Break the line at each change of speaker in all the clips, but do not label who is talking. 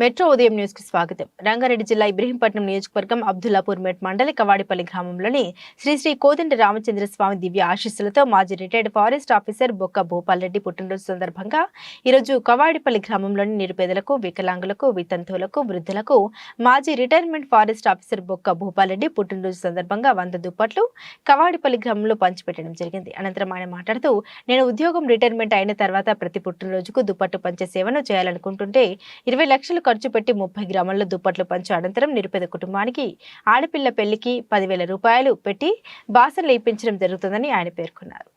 Metro ఉదయం న్యూస్కి స్వాగతం. రంగారెడ్డి జిల్లా ఇబ్రహీంపట్నం నియోజకవర్గం అబ్దుల్లాపూర్ మెట్ మండలి కవాడిపల్లి గ్రామంలోని శ్రీ శ్రీ కోదండ రామచంద్ర స్వామి దివ్య ఆశీస్సులతో మాజీ రిటైర్డ్ ఫారెస్ట్ ఆఫీసర్ బొక్క భూపాల్ రెడ్డి పుట్టినరోజు సందర్భంగా ఈరోజు కవాడిపల్లి గ్రామంలోని నిరుపేదలకు వికలాంగులకు వితంతువులకు వృద్ధులకు మాజీ రిటైర్మెంట్ ఫారెస్ట్ ఆఫీసర్ బొక్క భూపాల్ రెడ్డి పుట్టినరోజు సందర్భంగా వంద దుప్పట్లు కవాడిపల్లి గ్రామంలో పంచిపెట్టడం జరిగింది. అనంతరం ఆయన మాట్లాడుతూ నేను ఉద్యోగం రిటైర్మెంట్ అయిన తర్వాత ప్రతి పుట్టినరోజుకు దుప్పట్టు పంచే సేవను చేయాలనుకుంటుంటే ఇరవై లక్షలు ఖర్చు పెట్టి ముప్పై గ్రాముల దుప్పట్లు పంచు అనంతరం నిరుపేద కుటుంబానికి ఆడపిల్ల పెళ్ళికి పదివేల రూపాయలు పెట్టి బాసనలు ఇప్పించడం జరుగుతుందని ఆయన పేర్కొన్నారు.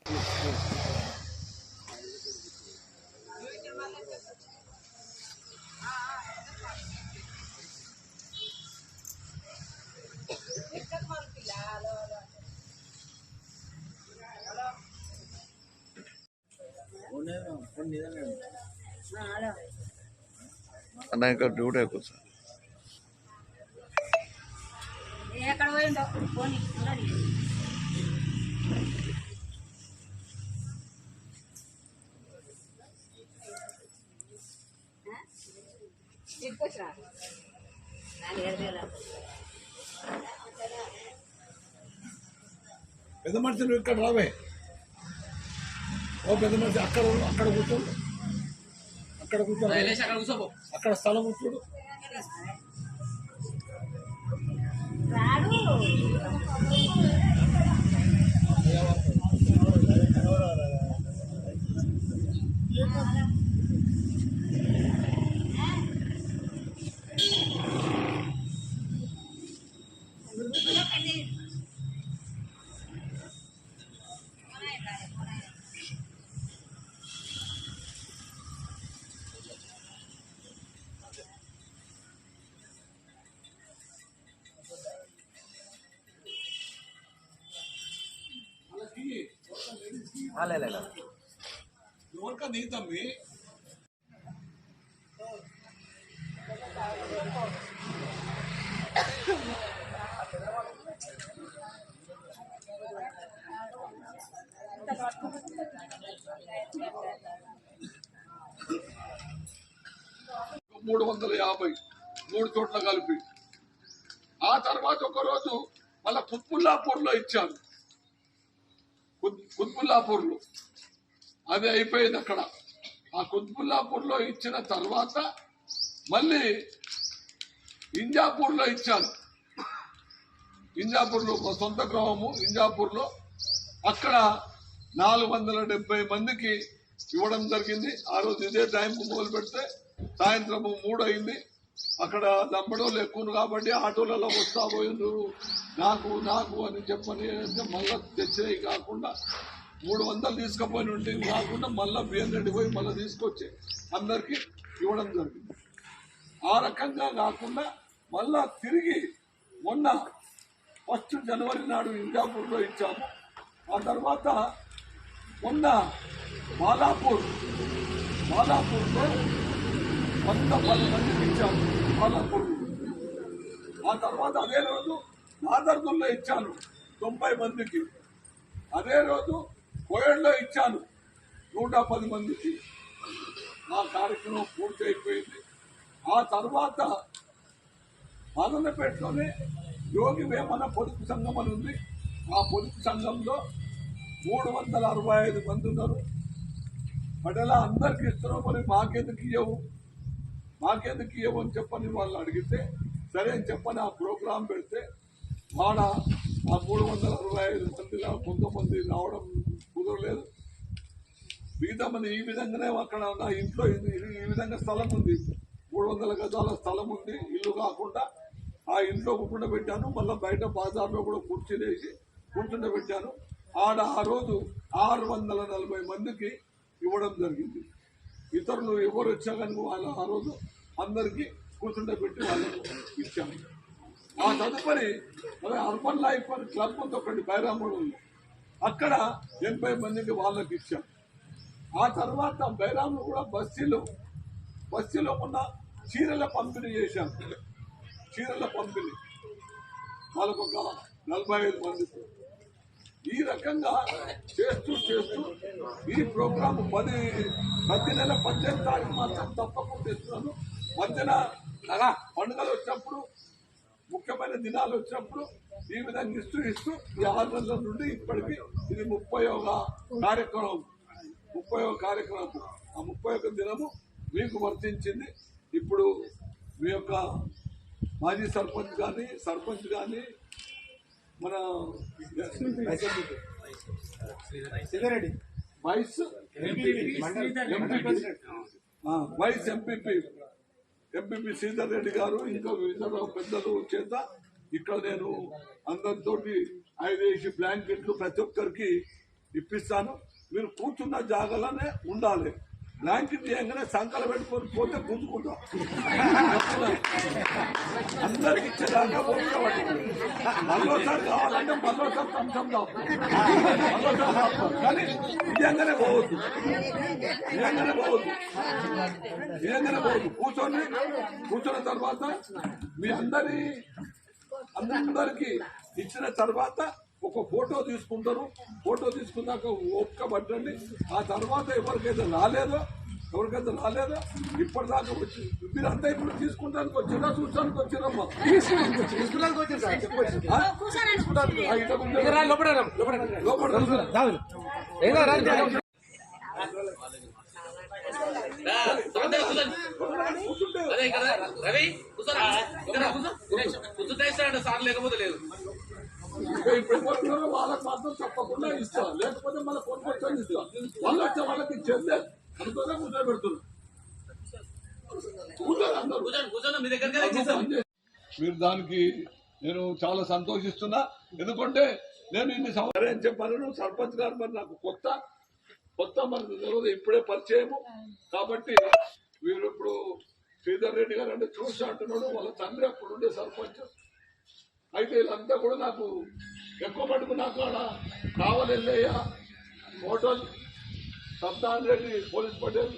అన్న ఇంకా డ్యూటీ ఎక్కువ సార్
ఎక్కడ పోయిందో పోనీ ఉన్నది తీసుకొచ్చిరా
పెద్ద మనిషి నువ్వు ఇక్కడ రావే. ఓ పెద్ద మనిషి అక్కడ ఉండు, అక్కడ కూర్చోడు అక్కడ కూర్చో అక్కడ స్థలం కూర్చోడు ఎవరికా నీ తమ్మి. మూడు వందల యాభై మూడు చోట్ల కలిపి. ఆ తర్వాత ఒక రోజు మళ్ళా పుప్పుల్లాపూర్లో ఇచ్చాను కుత్బుల్లాపూర్లో. అది అయిపోయింది అక్కడ. ఆ కుత్బుల్లాపూర్లో ఇచ్చిన తర్వాత మళ్ళీ ఇంజాపూర్లో ఇచ్చాను ఇంజాపూర్లో మా సొంత గ్రామము ఇంజాపూర్లో. అక్కడ నాలుగు వందల డెబ్బై మందికి ఇవ్వడం జరిగింది. ఆ రోజు ఇదే టైంకు మొదలు పెడితే సాయంత్రం మూడు అయింది. అక్కడ దంపడోళ్ళు ఎక్కువ కాబట్టి ఆటోలలో వస్తా పోయిండ్రు నాకు నాకు అని చెప్పని మళ్ళా తెచ్చినవి కాకుండా మూడు వందలు తీసుకుపోయిన ఉంటే కాకుండా మళ్ళా బియ్యం రెడ్డి పోయి మళ్ళీ తీసుకొచ్చి అందరికీ ఇవ్వడం జరిగింది. ఆ రకంగా కాకుండా మళ్ళా తిరిగి మొన్న ఫస్ట్ జనవరి నాడు ఇంజాపూర్లో ఇచ్చాము. ఆ తర్వాత మొన్న బాలాపూర్ బాలాపూర్లో వంద పది మందికి ఇచ్చాము. బాలాపూర్. ఆ తర్వాత అదే రోజు నాదర్దుల్లో ఇచ్చాను తొంభై మందికి. అదే రోజు కోయడ్లో ఇచ్చాను నూట పది మందికి. ఆ కార్యక్రమం పూర్తి అయిపోయింది ఆ తర్వాత మదనపేటలోనే యోగి వేమన పొదుపు సంఘం అని ఉంది. ఆ పొదుపు సంఘంలో మూడు వందల అరవై ఐదు మంది ఉన్నారు. పడేలా అందరికి ఇస్తున్నావు మరి మాకెందుకు ఇవ్వవు మాకెందుకు ఇవ్వవు అని చెప్పని వాళ్ళు అడిగితే సరే అని చెప్పని ఆ ప్రోగ్రాం పెడితే వాడ ఆ మూడు వందల అరవై ఐదు మందిలో కొంతమంది రావడం కుదరలేదు. మిగతా మంది ఈ విధంగానే అక్కడ నా ఇంట్లో ఇది- ఈ విధంగా స్థలం ఉంది. మూడు వందల గజాల స్థలం ఉంది. ఇల్లు కాకుండా ఆ ఇంట్లో కూర్చుండబెట్టాను మళ్ళీ బయట బాజార్లో కూడా కూర్చునేసి కూర్చుండబెట్టాను ఆడ ఆ రోజు ఆరు వందల నలభై మందికి ఇవ్వడం జరిగింది. ఇతరులు ఎవరు వచ్చా కానీ వాళ్ళు ఆ రోజు అందరికీ కూర్చుండబెట్టి వాళ్ళకు ఇచ్చాము ఆ తదుపరి అర్బన్ లైఫ్ అని క్లబ్ ఉంది ఒకటి ఉంది. అక్కడ ఎనభై మందికి వాళ్ళకి ఇచ్చాం. ఆ తర్వాత బైరాములు కూడా బస్సీలో బస్సీలో ఉన్న చీరల పంపిణీ చేశాం. చీరల పంపిణీ. వాళ్ళకు ఒక నలభై ఐదు మందికి. ఈ రకంగా చేస్తూ చేస్తూ ఈ ప్రోగ్రాం పది ప్రతి నెల పద్దెనిమిది తారీఖు మాత్రం తప్పకుండా ఇస్తున్నాను మధ్యన పండుగలు వచ్చినప్పుడు ముఖ్యమైన దినాలు వచ్చినప్పుడు ఈ విధంగా ఇస్తూ ఇస్తూ ఈ ఆరు నెలల నుండి ఇప్పటికి ఇది ముప్పై ఒక కార్యక్రమం. ముప్పై ఒక కార్యక్రమం. ఆ ముప్పై ఒక దినము మీకు వర్తించింది. ఇప్పుడు మీ యొక్క మాజీ సర్పంచ్ కానీ సర్పంచ్ కానీ మన వైస్ ఆ, vice MPP MPP Sridhar Reddy garu ఇంకా వివిధ పెద్దలు చేత ఇక్కడ నేను అందరితో ఐదేసి బ్లాంకెట్లు ప్రతి ఒక్కరికి ఇప్పిస్తాను. మీరు కూర్చున్న జాగాలోనే ఉండాలి. బ్లాంకెట్ చేయగానే సంకల పెట్టుకొని పోతే గుంజుకుంటాం. అందరికి ఇచ్చేదాకా ఓపిక పట్టుకోండి. మళ్ళోసారి కావాలంటే మళ్ళోసారి తంసం మళ్ళోసారి కానీ నిజంగానే పోవద్దు. నిజంగానే పోవద్దు. నిజంగానే పోవద్దు. కూర్చొని కూర్చున్న తర్వాత మీ అందరి అందరికీ ఇచ్చిన తర్వాత ఒక ఫోటో తీసుకుంటారు. ఫోటో తీసుకున్నాక ఒక్క పట్టండి ఆ తర్వాత ఎవరికైతే రాలేదో ఎవరికైతే రాలేదో ఇప్పటిదాకా వచ్చి మీరంతా ఇప్పుడు తీసుకుంటానికి వచ్చినా
అదే కదా రవి కూర్చోరా. కూర్చుంటే సార్ లేకపోతే లేదు.
ఇప్పుడు ఎవరున్నారో వాళ్ళకి మాత్రం తప్పకుండా ఇస్తా. లేకపోతే మళ్ళీ కొనుక్కొచ్చని ఇస్తా. వాళ్ళు వచ్చే వాళ్ళకి ఇచ్చేస్తే అనుకోగా
ఇచ్చేసాం
మీరు దానికి నేను చాలా సంతోషిస్తున్నా. ఎందుకంటే నేను ఇన్ని అని చెప్పాను. సర్పంచ్ గారు మరి నాకు కొత్త కొత్త మనకు తెలియదు ఇప్పుడే పరిచయము. కాబట్టి వీరు ఇప్పుడు శ్రీధర్ రెడ్డి గారు అంటే చూసి అంటున్నాడు. వాళ్ళ తండ్రి అప్పుడు ఉండే సర్పంచ్. అయితే వీళ్ళంతా కూడా నాకు ఎక్కువ మటుకు నాకు ఆడ కావాలి వెళ్ళయ్య హోటల్ సత్తాన్ రెడ్డి పోలీస్ పటేల్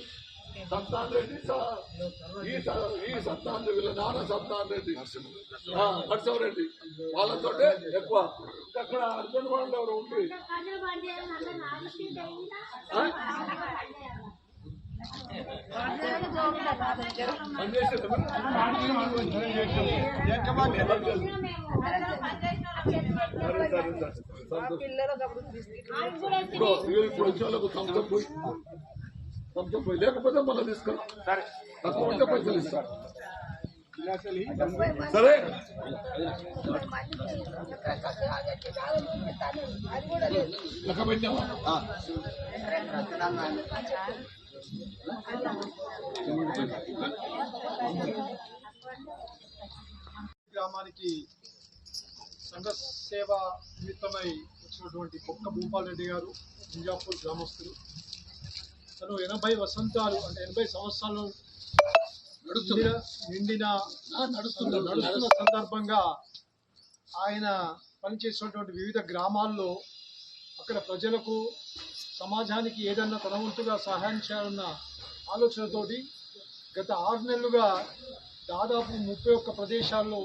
సత్తాన్ రెడ్డి స- ఈ స- ఈ సత్తాన్ రెడ్డి వీళ్ళ నాన్న సత్తాన్ రెడ్డి ఆ, నరసింహారెడ్డి. వాళ్ళతో ఎక్కువ. అక్కడ అర్జున్ వాళ్ళు ఎవరు ఉండి. ఇప్పుడు వచ్చే వాళ్ళకు పోయి పోయి లేకపోతే మళ్ళీ తీసుకురా తక్కువ ఉంటే పైసలు ఇస్తాను సరే. లెక్క పెట్టామా
గ్రామానికి సంఘ సేవ నిమిత్తమై వచ్చినటువంటి కొక్క భూపాల్ రెడ్డి గారు ఇంజాపూర్ గ్రామస్తులు. తను ఎనభై వసంతాలు అంటే ఎనభై సంవత్సరాలు నిండిన నిండిన నడుస్తున్న నడుస్తున్న సందర్భంగా ఆయన పనిచేసినటువంటి వివిధ గ్రామాల్లో అక్కడ ప్రజలకు సమాజానికి ఏదన్నా తన వంతుగా సహాయం చేయాలన్న ఆలోచనతోటి గత ఆరు నెలలుగా దాదాపు ముప్పై ఒక్క ప్రదేశాల్లో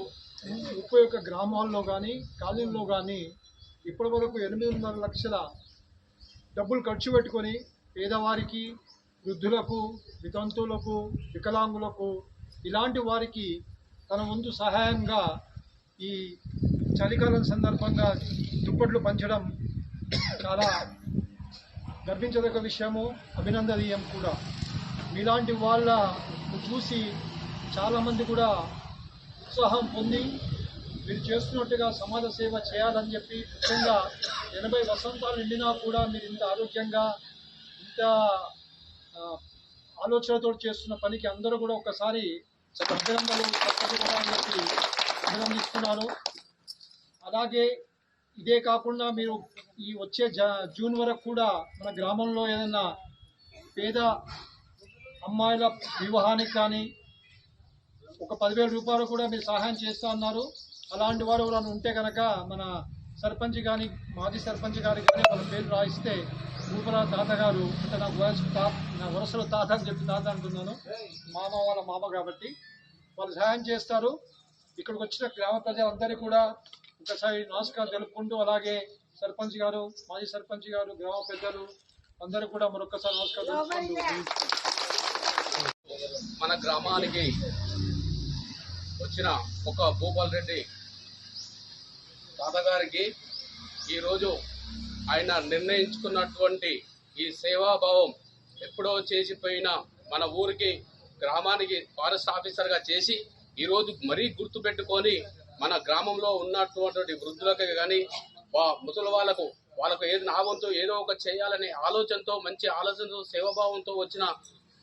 ముప్పై ఒక్క గ్రామాల్లో కానీ కాలనీల్లో కానీ ఇప్పటి వరకు ఎనిమిదిన్నర లక్షల డబ్బులు ఖర్చు పెట్టుకొని పేదవారికి వృద్ధులకు వితంతువులకు వికలాంగులకు ఇలాంటి వారికి తన ముందు సహాయంగా ఈ చలికాలం సందర్భంగా దుప్పట్లు పంచడం చాలా గర్వించదగ్గ విషయము అభినందనీయం కూడా. మీలాంటి వాళ్ళ చూసి చాలామంది కూడా ఉత్సాహం పొంది మీరు చేస్తున్నట్టుగా సమాజ సేవ చేయాలని చెప్పి ముఖ్యంగా ఎనభై వసంతాలు నిండినా కూడా మీరు ఇంత ఆరోగ్యంగా ఇంత ఆలోచనతో చేస్తున్న పనికి అందరూ కూడా ఒకసారి అభినందనలు తప్పదు చెప్పి అభినందిస్తున్నాను. అలాగే ఇదే కాకుండా మీరు ఈ వచ్చే జ జూన్ వరకు కూడా మన గ్రామంలో ఏదైనా పేద అమ్మాయిల వివాహానికి కానీ ఒక పదివేల రూపాయలు కూడా మీరు సహాయం చేస్తా అన్నారు. అలాంటి వారు ఎవరైనా ఉంటే కనుక మన సర్పంచ్ కానీ మాజీ సర్పంచ్ గారికి కానీ వాళ్ళ పేరు రాయిస్తే రూపరా తాత గారు అంటే నా వయసు తాత నా వరుసలో తాత అని చెప్పి తాత అంటున్నాను. మామ వాళ్ళ మామ కాబట్టి వాళ్ళు సహాయం చేస్తారు. ఇక్కడికి వచ్చిన గ్రామ ప్రజలందరికీ కూడా ఒకసారి నమస్కారం తెలుపుకుంటూ అలాగే సర్పంచ్ గారు మాజీ సర్పంచ్ గారు గ్రామ పెద్దలు అందరూ కూడా మరొకసారి నమస్కారం
మన గ్రామానికి వచ్చిన ఒక భూపాల్ రెడ్డి తాతగారికి ఈరోజు ఆయన నిర్ణయించుకున్నటువంటి ఈ సేవాభావం ఎప్పుడో చేసిపోయిన మన ఊరికి గ్రామానికి ఫారెస్ట్ ఆఫీసర్గా చేసి ఈరోజు మరీ గుర్తుపెట్టుకొని మన గ్రామంలో ఉన్నటువంటి వృద్ధులకు కానీ వా ముసలి వాళ్ళకు వాళ్ళకు ఏది నావంతో ఏదో ఒక చేయాలనే ఆలోచనతో మంచి ఆలోచనతో సేవాభావంతో వచ్చిన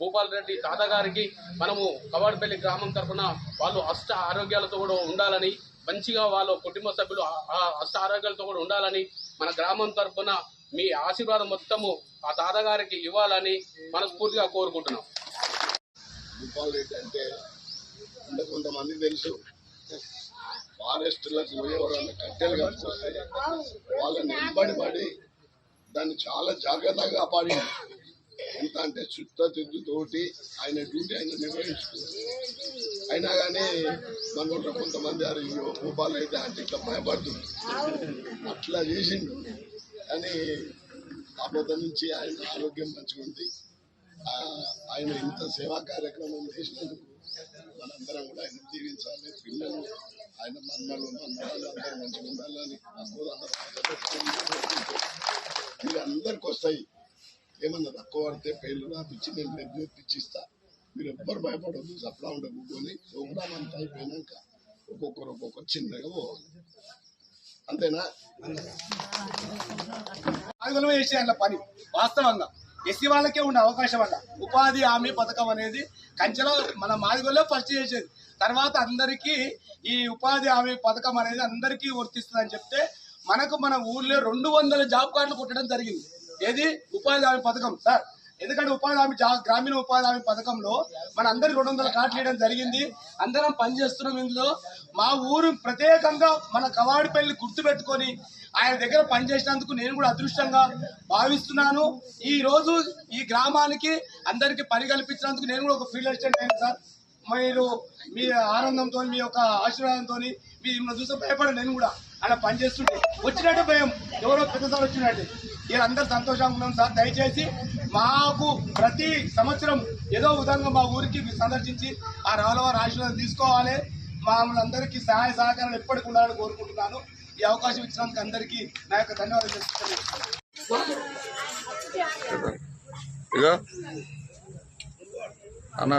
భూపాల్ రెడ్డి తాతగారికి మనము కవాడపల్లి గ్రామం తరఫున వాళ్ళు అష్ట ఆరోగ్యాలతో కూడా ఉండాలని మంచిగా వాళ్ళ కుటుంబ సభ్యులు ఆ- అష్ట ఆరోగ్యాలతో కూడా ఉండాలని మన గ్రామం తరఫున మీ ఆశీర్వాదం మొత్తము ఆ తాతగారికి ఇవ్వాలని మనస్ఫూర్తిగా కోరుకుంటున్నాం.
భూపాల్ రెడ్డి అంటే అంటే కొంతమంది తెలుసు. ఫారెస్ట్లకు ఎవరైనా కట్టెలు కట్టుకొస్తే వాళ్ళని నిలబడి పడి దాన్ని చాలా జాగ్రత్తగా కాపాడి ఎంత అంటే తోటి ఆయన డ్యూటీ ఆయన నిర్వహించుకున్నారు. అయినా కానీ మనలో కొంతమంది అరే రూపాయలు అయితే అంటే ఇట్లా భయపడుతుంది. అట్లా చేసిండు. కానీ కాకపోతే నుంచి ఆయన ఆరోగ్యం మంచిగా ఉంది ఆయన ఇంత సేవా కార్యక్రమం చేసినందుకు మనందరం కూడా ఆయన జీవించాలి. పిల్లలు ఆయన మన్మలు మన్మలు అందరూ మంచిగా ఉండాలని మీరు అందరికి వస్తాయి. ఏమన్నా తక్కువ పడితే పేర్లు రాపిచ్చి నేను పెద్ద తెప్పించిస్తా మీరు ఎవ్వరు భయపడద్దు సప్లా ఉండే ప్రోగ్రామ్ అంతా అయిపోయినాక ఒక్కొక్కరు ఒక్కొక్కరు చిన్నగా పోవాలి. అంతేనా?
ఆందోళన చేసే పని. వాస్తవంగా ఎస్సీ వాళ్ళకే ఉండే అవకాశం అన్న ఉపాధి హామీ పథకం అనేది కంచెలో మన మాదిగోళ్ళే ఫస్ట్ చేసేది. తర్వాత అందరికీ ఈ ఉపాధి హామీ పథకం అనేది అందరికీ వర్తిస్తుంది అని చెప్తే మనకు మన ఊర్లో రెండు వందల జాబ్ కార్డులు కొట్టడం జరిగింది. ఏది? ఉపాధి హామీ పథకం. సార్ ఎందుకంటే ఉపాధి హామీ జా- గ్రామీణ ఉపాధి హామీ పథకంలో మన అందరికి రెండు వందల కార్డులు జరిగింది. అందరం పనిచేస్తున్నాం ఇందులో. మా ఊరు ప్రత్యేకంగా మన కవాడిపల్లి గుర్తు పెట్టుకొని ఆయన దగ్గర పనిచేసినందుకు నేను కూడా అదృష్టంగా భావిస్తున్నాను. ఈ రోజు ఈ గ్రామానికి అందరికి పని కల్పించినందుకు నేను కూడా ఒక ఫీల్డ్ అసిస్టెంట్ అయ్యాను సార్ మీరు మీ ఆనందంతో మీ యొక్క ఆశీర్వాదంతో మీ మిమ్మల్ని చూస్తే భయపడ నేను కూడా అలా పనిచేస్తుంటే వచ్చినట్టే భయం. ఎవరో పెద్దసారి వచ్చినట్టు. మీరు అందరు సంతోషంగా ఉన్నాం సార్. దయచేసి మాకు ప్రతి సంవత్సరం ఏదో విధంగా మా ఊరికి సందర్శించి ఆ రాలవారి ఆశీర్వాదం తీసుకోవాలి. మమ్మల్ని అందరికీ సహాయ సహకారాలు ఎప్పటికి ఉండాలని కోరుకుంటున్నాను. ఈ అవకాశం ఇచ్చినందుకు అందరికీ నా యొక్క ధన్యవాదాలు తెలుసుకుంటున్నాను
ఇక అన్నా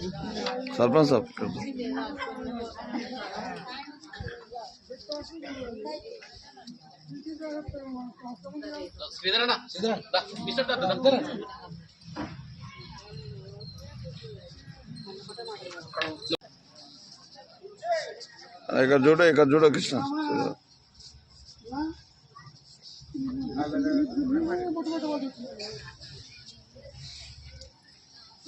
వస్తాడు అట్లే వస్తాడు
సర్పంచ్ సాబ్ ఇక్కడ
శ్రీధర్ అన్న దా, మిస్టర్ దా, దా, దా.
ఇక్కడ చూడ ఇక్కడ చూడ కృష్ణ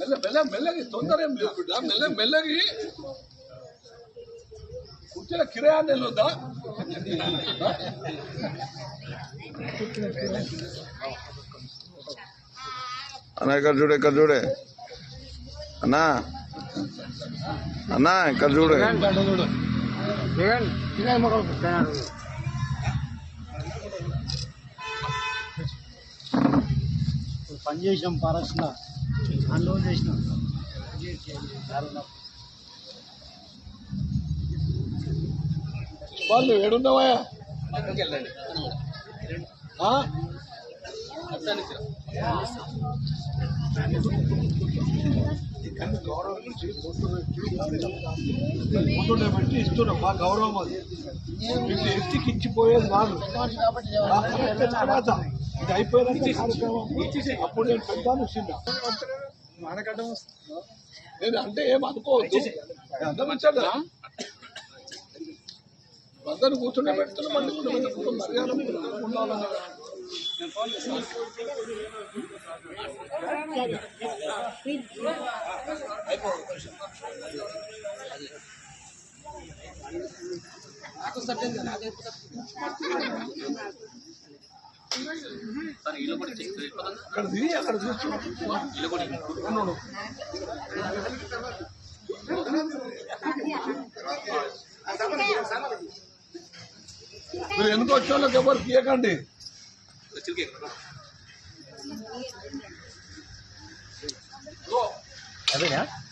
మెల్ల మెల్ల మెల్లగి తొందర ఏం లేదు బిడ్డ. మెల్ల మెల్లగి. కుర్చీల కిరాయాన్ని వెళ్ళొద్దా
అన్న ఇక్కడ చూడు ఇక్కడ చూడే. అన్నా. అన్నా ఇక్కడ చూడు.
పని చేసినాం ఫారెస్ట్ అన్లోడ్ చేసినాం.
వాళ్ళు ఏడున్నావా?
వెళ్ళండి
పెట్టి ఇస్తున్నాం మా గౌరవం అది. మీకు ఎత్తికి ఇచ్చిపోయేది కాదు. తర్వాత ఇది అయిపోయినాక కార్యక్రమం అప్పుడు నేను పెడతాను నేను అంటే ఏం అనుకోవద్దు. అర్థమించదా అందరు కూర్చుంటే పెడుతున్నాం మళ్ళీ కూడా పెట్టుకుంటాం మర్యాద ఉండాలని అక్కడ దిగి అక్కడ చూస్తున్నాం మీరు ఎందుకు వచ్చే వాళ్ళకి ఎవరు తీయకండి
ఈ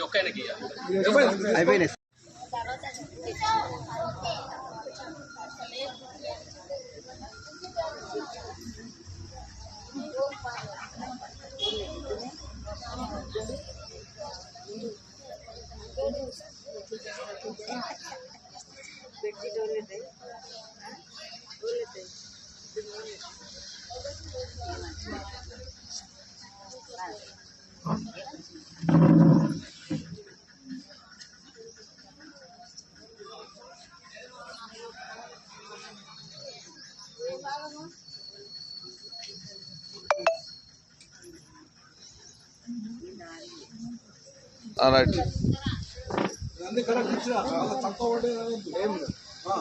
ఒక్కైనకి ఇయ్యాలి.
అయిపోయినాయి
రైట్
ఆ.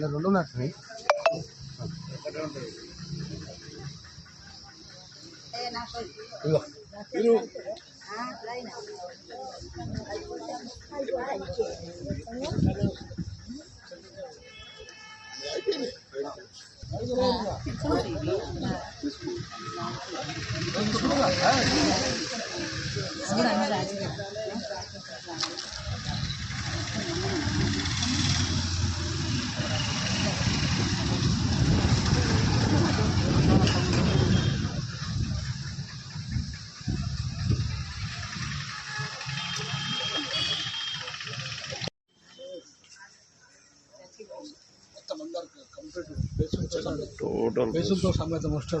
రెండు నచ్చున్నాయి
మీరు
이
건아 니. রেসুম তো সামলাতে মাস্টার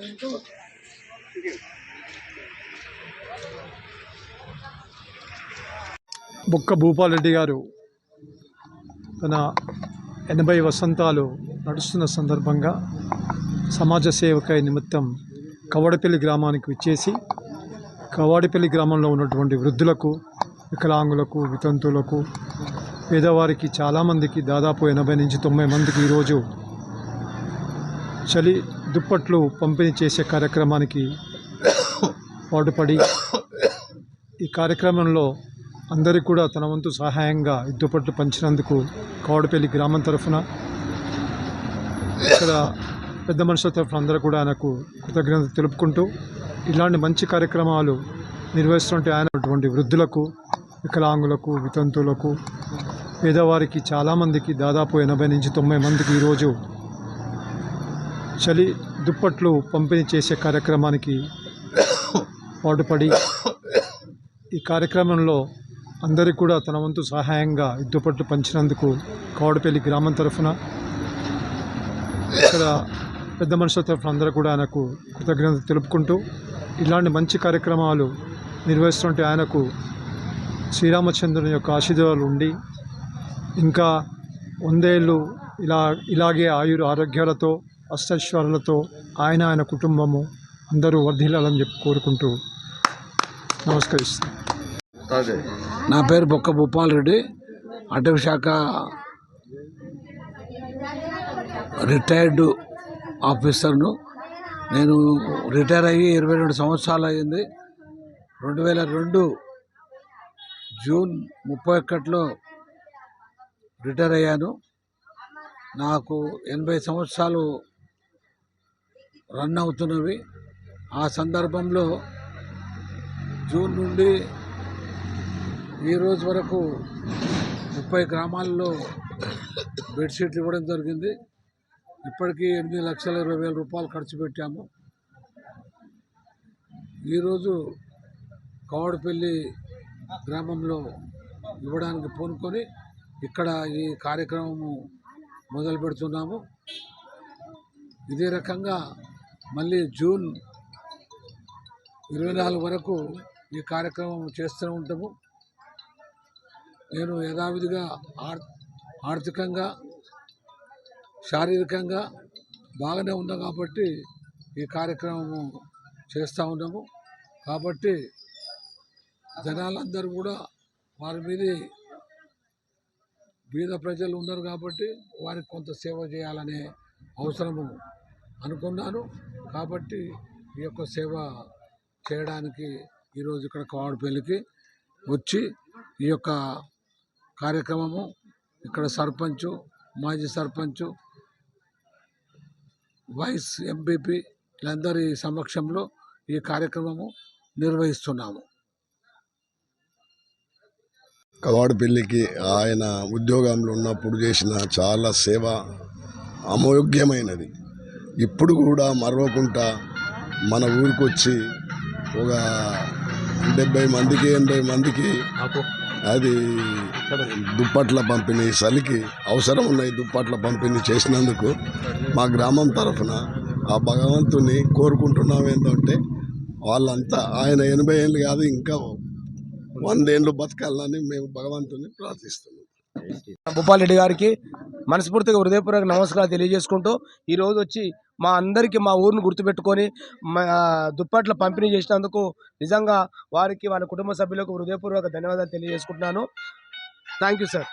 చూడండి బుక్క భూపాలరెడ్డి గారు తన ఎనభై వసంతాలు నడుస్తున్న సందర్భంగా సమాజ సేవకై నిమిత్తం కవాడపల్లి గ్రామానికి విచ్చేసి కవాడిపల్లి గ్రామంలో ఉన్నటువంటి వృద్ధులకు వికలాంగులకు వితంతువులకు పేదవారికి చాలామందికి దాదాపు ఎనభై నుంచి తొంభై మందికి ఈరోజు చలి దుప్పట్లు పంపిణీ చేసే కార్యక్రమానికి పాటుపడి ఈ కార్యక్రమంలో అందరికీ కూడా తన వంతు సహాయంగా ఈ దుప్పట్లు పంచినందుకు కావడపల్లి గ్రామం తరఫున ఇక్కడ పెద్ద మనుషుల తరఫున అందరూ కూడా ఆయనకు కృతజ్ఞత తెలుపుకుంటూ ఇలాంటి మంచి కార్యక్రమాలు నిర్వహిస్తుంటే ఆయనటువంటి వృద్ధులకు వికలాంగులకు వితంతువులకు పేదవారికి చాలామందికి దాదాపు ఎనభై నుంచి తొంభై మందికి ఈరోజు చలి దుప్పట్లు పంపిణీ చేసే కార్యక్రమానికి పాటుపడి ఈ కార్యక్రమంలో అందరికీ కూడా తన వంతు సహాయంగా దుప్పట్లు పంచినందుకు కావడపల్లి గ్రామం తరఫున ఇక్కడ పెద్ద మనుషుల తరఫున అందరూ కూడా ఆయనకు కృతజ్ఞత తెలుపుకుంటూ ఇలాంటి మంచి కార్యక్రమాలు నిర్వహిస్తుంటే ఆయనకు శ్రీరామచంద్రుని యొక్క ఆశీర్వాదాలు ఉండి ఇంకా వందేళ్ళు ఇలా ఇలాగే ఆయుర ఆరోగ్యాలతో అష్టైశ్వర్యాలతో ఆయన ఆయన కుటుంబము అందరూ వర్ధిల్లాలని చెప్పి కోరుకుంటూ నమస్కరిస్తాను
నా పేరు బొక్క భూపాల్ రెడ్డి. అటవీ శాఖ రిటైర్డ్ ఆఫీసర్ను. నేను రిటైర్ అయ్యి ఇరవై రెండు సంవత్సరాలు అయింది రెండు వేల రెండు జూన్ ముప్పై ఒకటిలో రిటైర్ అయ్యాను. నాకు ఎనభై సంవత్సరాలు రన్ అవుతున్నవి. ఆ సందర్భంలో జూన్ నుండి ఈ రోజు వరకు ముప్పై గ్రామాల్లో బెడ్షీట్లు ఇవ్వడం జరిగింది. ఇప్పటికీ ఎనిమిది లక్షల ఇరవై వేల రూపాయలు ఖర్చు పెట్టాము. ఈరోజు కవాడపల్లి గ్రామంలో ఇవ్వడానికి పూనుకొని ఇక్కడ ఈ కార్యక్రమము మొదలు పెడుతున్నాము ఇదే రకంగా మళ్ళీ జూన్ ఇరవై నాలుగు వరకు ఈ కార్యక్రమం చేస్తూ ఉంటాము. నేను యథావిధిగా ఆర్ ఆర్థికంగా శారీరకంగా బాగానే ఉన్నా కాబట్టి ఈ కార్యక్రమము చేస్తూ ఉన్నాము. కాబట్టి జనాలందరూ కూడా వారి మీద బీద ప్రజలు ఉన్నారు కాబట్టి వారికి కొంత సేవ చేయాలనే అవసరము అనుకున్నాను. కాబట్టి ఈ యొక్క సేవ చేయడానికి ఈరోజు ఇక్కడ కావాడపల్లికి వచ్చి ఈ యొక్క కార్యక్రమము ఇక్కడ సర్పంచు మాజీ సర్పంచు వైస్ ఎంపీపీ వీళ్ళందరి సమక్షంలో ఈ కార్యక్రమము నిర్వహిస్తున్నాము.
కవాడపల్లికి ఆయన ఉద్యోగంలో ఉన్నప్పుడు చేసిన చాలా సేవ అమయోగ్యమైనది ఇప్పుడు కూడా మరవకుండా మన ఊరికి వచ్చి ఒక డెబ్బై మందికి ఎనభై మందికి అది దుప్పట్ల పంపిణీ చలికి అవసరం ఉన్నాయి దుప్పట్ల పంపిణీ చేసినందుకు మా గ్రామం తరఫున ఆ భగవంతుని కోరుకుంటున్నాం ఏంటంటే వాళ్ళంతా ఆయన ఎనభై ఏళ్ళు కాదు ఇంకా వందేళ్ళు బతకాలని మేము భగవంతుని ప్రార్థిస్తున్నాం.
భూపాల్ రెడ్డి గారికి మనస్ఫూర్తిగా హృదయపూర్వక నమస్కారాలు తెలియజేసుకుంటూ ఈరోజు వచ్చి మా అందరికీ మా ఊరిని గుర్తుపెట్టుకొని మా దుప్పట్ల పంపిణీ చేసినందుకు నిజంగా వారికి వాళ్ళ కుటుంబ సభ్యులకు హృదయపూర్వక ధన్యవాదాలు తెలియజేసుకుంటున్నాను. Thank you sir.